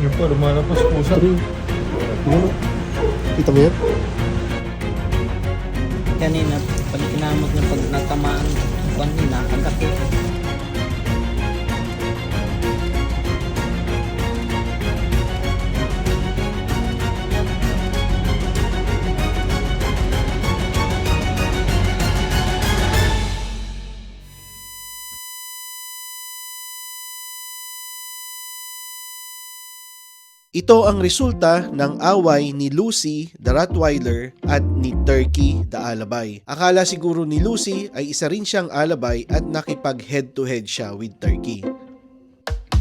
Yun po, lumalabas pusa. Yun. Kita mo yan? Kanina, pag kinamot na pag natamaan, kung nila, agak eh. Ito ang resulta ng away ni Lucy, the Rottweiler, at ni Turkey, the Alabay. Akala siguro ni Lucy ay isa rin siyang alabay at nakipag head-to-head siya with Turkey.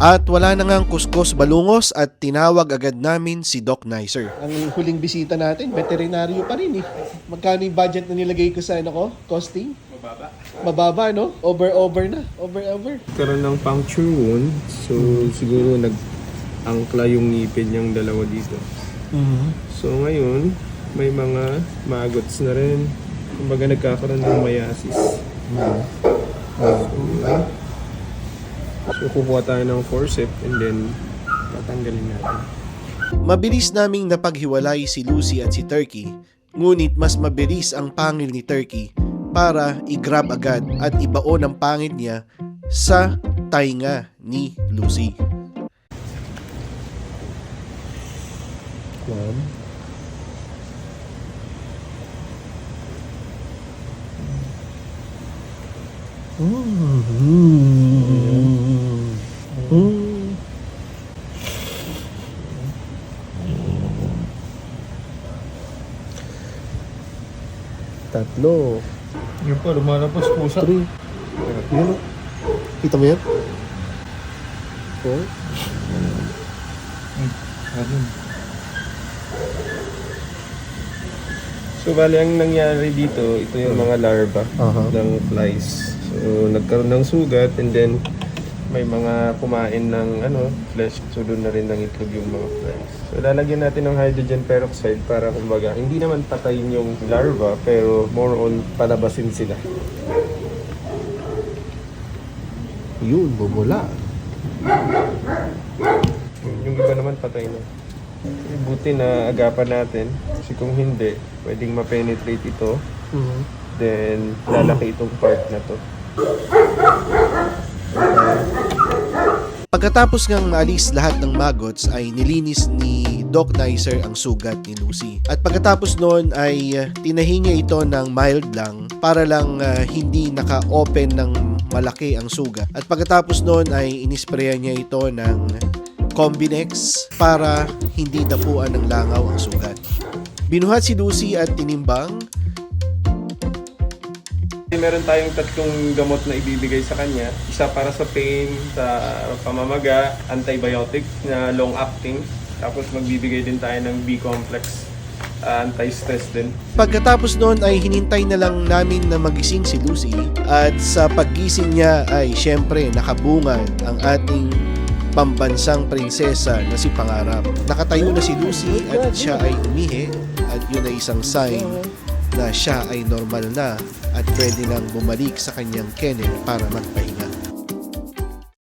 At wala na ngang kuskus balungos at tinawag agad namin si Doc Nicer. Ang huling bisita natin, veterinaryo pa rin eh. Magkano yung budget na nilagay ko sa ano ko? Costing? Mababa. Mababa, no? Over-over na. Over-over. Karoon ng puncture wound. So, siguro nag angkla yung ngipin niyang dalawa dito. So, ngayon, may mga maggots na rin. Kumbaga nagkakaroon ng meiosis. So, kukuha tayo ng forceps and then tatanggalin natin. Mabilis naming napaghiwalay si Lucy at si Turkey, ngunit mas mabilis ang pangil ni Turkey para i-grab agad at ibaon ang pangil niya sa tainga ni Lucy. Tatlo. Yun po, lumalabas pusa. Three. Yun. Kita mo yan? Four. Ayun. So, bali ang nangyari dito, ito yung mga larva Aha. ng flies. So, nagkaroon ng sugat and then may mga kumain ng ano, flesh. So, doon na rin ng itlog yung mga flies. So, lalagyan natin ng hydrogen peroxide para kumbaga, hindi naman patayin yung larva, pero more on palabasin sila. Yun, bumula. Yung iba naman patay na. Eh, Buti na agapan natin. Kasi kung hindi, pwedeng ma-penetrate ito. Then, lalaki itong part na to. Pagkatapos ngang maalis lahat ng maggots ay nilinis ni Doc Nicer ang sugat ni Lucy. At pagkatapos noon ay uh, tinahi niya ito ng mild lang para lang uh, hindi naka-open ng malaki ang sugat. At pagkatapos noon ay inisprayan niya ito ng Combinex para hindi dapuan ng langaw ang sugat. Binuhat si Lucy at tinimbang Meron tayong tatlong gamot na ibibigay sa kanya. Isa para sa pain, sa pamamaga, antibiotic na long-acting. Tapos magbibigay din tayo ng B-complex, uh, anti-stress din. Pagkatapos noon ay hinintay na lang namin na magising si Lucy at sa paggising niya ay syempre nakabungad ang ating pambansang prinsesa na si Pangarap. Nakatayo na si Lucy at siya ay umihi at yun ay isang sign na siya ay normal na at pwede nang bumalik sa kanyang kennel para magpahinga.